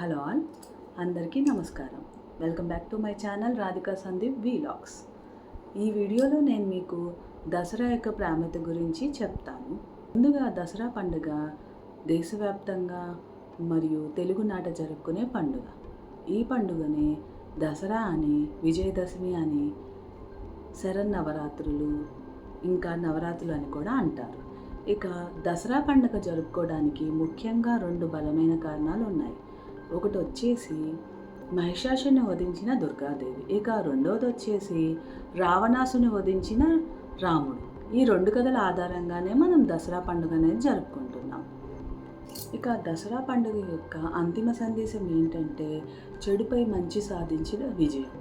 Hello all అందరికీ నమస్కారం. Welcome back to my channel Radhika Sandeep vlogs ఈ వీడియోలో నేను మీకు దసరా యొక్క ప్రాముఖ్యత గురించి చెప్తాను. ముందుగా దసరా పండుగ దేశవ్యాప్తంగా మరియు తెలుగునాట జరుపుకునే పండుగ. ఈ పండుగని దసరా అని విజయదశమి అని శరన్నవరాత్రులు ఇంకా నవరాత్రులు అని కూడా అంటారు. ఇక దసరా పండుగ జరుపుకోవడానికి ముఖ్యంగా రెండు బలమైన కారణాలు ఉన్నాయి. ఒకటి వచ్చేసి మహిషాసుని వధించిన దుర్గాదేవి. ఇక రెండవది వచ్చేసి రావణాసుని వధించిన రాముడు. ఈ రెండు కథల ఆధారంగానే మనం దసరా పండుగ అనేది జరుపుకుంటున్నాం. ఇక దసరా పండుగ యొక్క అంతిమ సందేశం ఏంటంటే చెడుపై మంచి సాధించిన విజయం.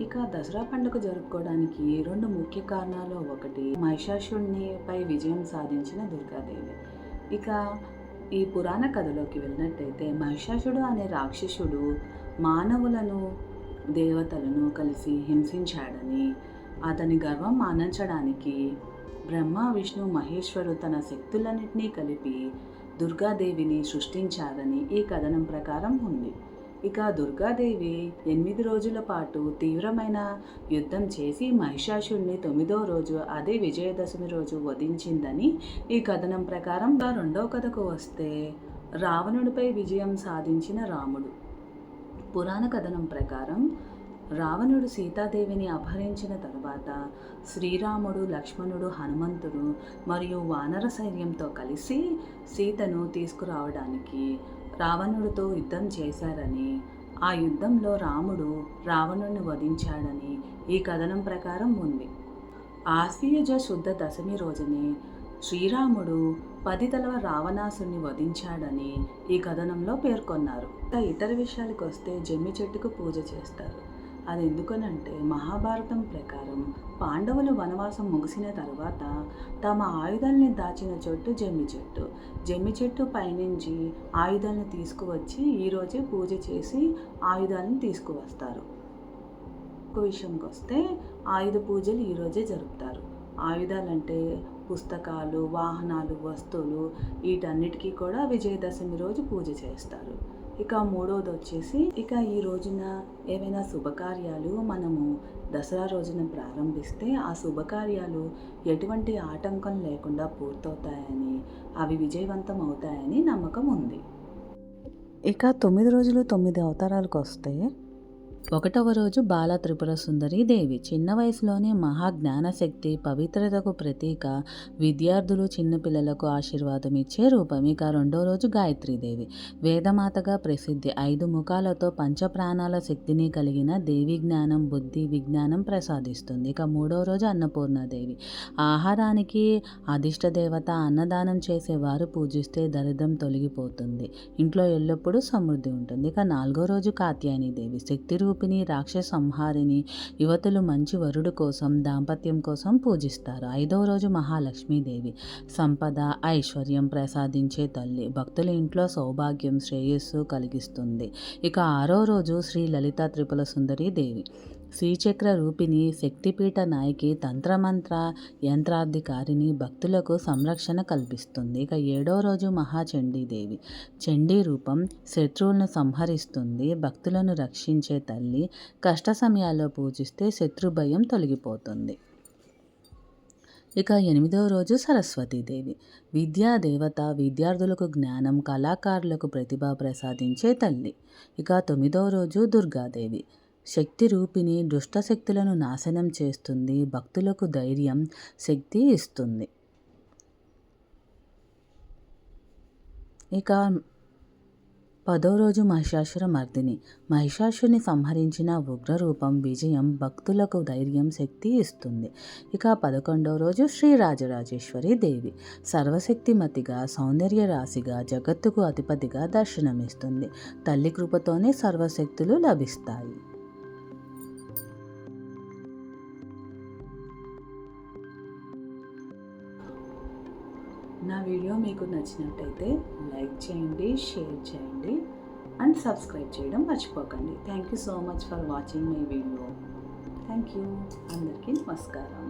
ఇక దసరా పండుగ జరుపుకోవడానికి రెండు ముఖ్య కారణాలు ఒకటి మహిషాసుని పై విజయం సాధించిన దుర్గాదేవి. ఇక ఈ పురాణ కథలోకి వెళ్ళినట్టయితే మహిషాసుడు అనే రాక్షసుడు మానవులను దేవతలను కలిసి హింసించాడని అతని గర్వం మానించడానికి బ్రహ్మ విష్ణు మహేశ్వరు తన శక్తులన్నింటినీ కలిపి దుర్గాదేవిని సృష్టించారని ఈ కథనం ప్రకారం ఉంది. ఇక దుర్గాదేవి ఎనిమిది రోజుల పాటు తీవ్రమైన యుద్ధం చేసి మహిషాసుడిని తొమ్మిదో రోజు అదే విజయదశమి రోజు వధించిందని ఈ కథనం ప్రకారం రెండవ కథకు వస్తే రావణుడిపై విజయం సాధించిన రాముడు. పురాణ కథనం ప్రకారం రావణుడు సీతాదేవిని అపహరించిన తరువాత శ్రీరాముడు లక్ష్మణుడు హనుమంతుడు మరియు వానర సైన్యంతో కలిసి సీతను తీసుకురావడానికి రావణుడితో యుద్ధం చేశారని ఆ యుద్ధంలో రాముడు రావణుని వధించాడని ఈ కథనం ప్రకారం ఉంది. ఆశ్వీయజ శుద్ధ దశమి రోజునే శ్రీరాముడు పదితలవ రావణాసుని వధించాడని ఈ కథనంలో పేర్కొన్నారు. ఇతర విషయాలకు వస్తే జమ్మి చెట్టుకు పూజ చేస్తారు. అది ఎందుకనంటే మహాభారతం ప్రకారం పాండవులు వనవాసం ముగిసిన తర్వాత తమ ఆయుధాల్ని దాచిన చోటు జమ్మి చెట్టు. జమ్మి చెట్టు పైనుంచి ఆయుధాలను తీసుకువచ్చి ఈరోజే పూజ చేసి ఆయుధాలను తీసుకువస్తారు. ఒక విషయంకి వస్తే ఆయుధ పూజలు ఈరోజే జరుపుతారు. ఆయుధాలంటే పుస్తకాలు వాహనాలు వస్తువులు వీటన్నిటికీ కూడా విజయదశమి రోజు పూజ చేస్తారు. ఇక మూడవది వచ్చేసి ఇక ఈ రోజున ఏవైనా శుభకార్యాలు మనము దసరా రోజున ప్రారంభిస్తే ఆ శుభకార్యాలు ఎటువంటి ఆటంకం లేకుండా పూర్తవుతాయని అవి విజయవంతం అవుతాయని నమ్మకం ఉంది. ఇక తొమ్మిది రోజులు తొమ్మిది అవతారాలకు వస్తే ఒకటవ రోజు బాల త్రిపుర సుందరి దేవి. చిన్న వయసులోనే మహా జ్ఞానశక్తి పవిత్రతకు ప్రతీక విద్యార్థులు చిన్నపిల్లలకు ఆశీర్వాదం ఇచ్చే రూపం. ఇక రెండో రోజు గాయత్రీదేవి వేదమాతగా ప్రసిద్ధి. ఐదు ముఖాలతో పంచప్రాణాల శక్తిని కలిగిన దేవి జ్ఞానం బుద్ధి విజ్ఞానం ప్రసాదిస్తుంది. ఇక మూడో రోజు అన్నపూర్ణాదేవి ఆహారానికి అధిష్ట దేవత అన్నదానం చేసేవారు పూజిస్తే దరిద్రం తొలగిపోతుంది. ఇంట్లో ఎల్లప్పుడూ సమృద్ధి ఉంటుంది. ఇక నాలుగో రోజు కాత్యాయని దేవి. శక్తి రూపిణి రాక్షస సంహారిని యువతులు మంచి వరుడు కోసం దాంపత్యం కోసం పూజిస్తారు. ఐదవ రోజు మహాలక్ష్మీదేవి సంపద ఐశ్వర్యం ప్రసాదించే తల్లి. భక్తుల ఇంట్లో సౌభాగ్యం శ్రేయస్సు కలిగిస్తుంది. ఇక ఆరో రోజు శ్రీ లలిత త్రిపుల సుందరి దేవి. శ్రీచక్ర రూపిణి శక్తిపీఠ నాయకి తంత్రమంత్ర యంత్రాధికారిని భక్తులకు సంరక్షణ కల్పిస్తుంది. ఇక ఏడో రోజు మహాచండీదేవి చండీ రూపం శత్రువులను సంహరిస్తుంది. భక్తులను రక్షించే తల్లి కష్ట సమయాల్లో పూజిస్తే శత్రు భయం తొలగిపోతుంది. ఇక ఎనిమిదవ రోజు సరస్వతీదేవి. విద్యా దేవత విద్యార్థులకు జ్ఞానం కళాకారులకు ప్రతిభ ప్రసాదించే తల్లి. ఇక తొమ్మిదవ రోజు దుర్గాదేవి. శక్తి రూపిణి దుష్టశక్తులను నాశనం చేస్తుంది భక్తులకు ధైర్యం శక్తి ఇస్తుంది. ఇక పదో రోజు మహిషాసుర మర్దిని. మహిషాసుని సంహరించిన ఉగ్రరూపం విజయం భక్తులకు ధైర్యం శక్తి ఇస్తుంది. ఇక పదకొండవ రోజు శ్రీ రాజరాజేశ్వరి దేవి. సర్వశక్తిమతిగా సౌందర్య రాశిగా జగత్తుకు అధిపతిగా దర్శనమిస్తుంది. తల్లి కృపతోనే సర్వశక్తులు లభిస్తాయి. నా వీడియో మీకు నచ్చినట్టయితే లైక్ చేయండి షేర్ చేయండి అండ్ సబ్స్క్రైబ్ చేయడం మర్చిపోకండి. Thank you so much for watching my video thank you అందరికీ నమస్కారం.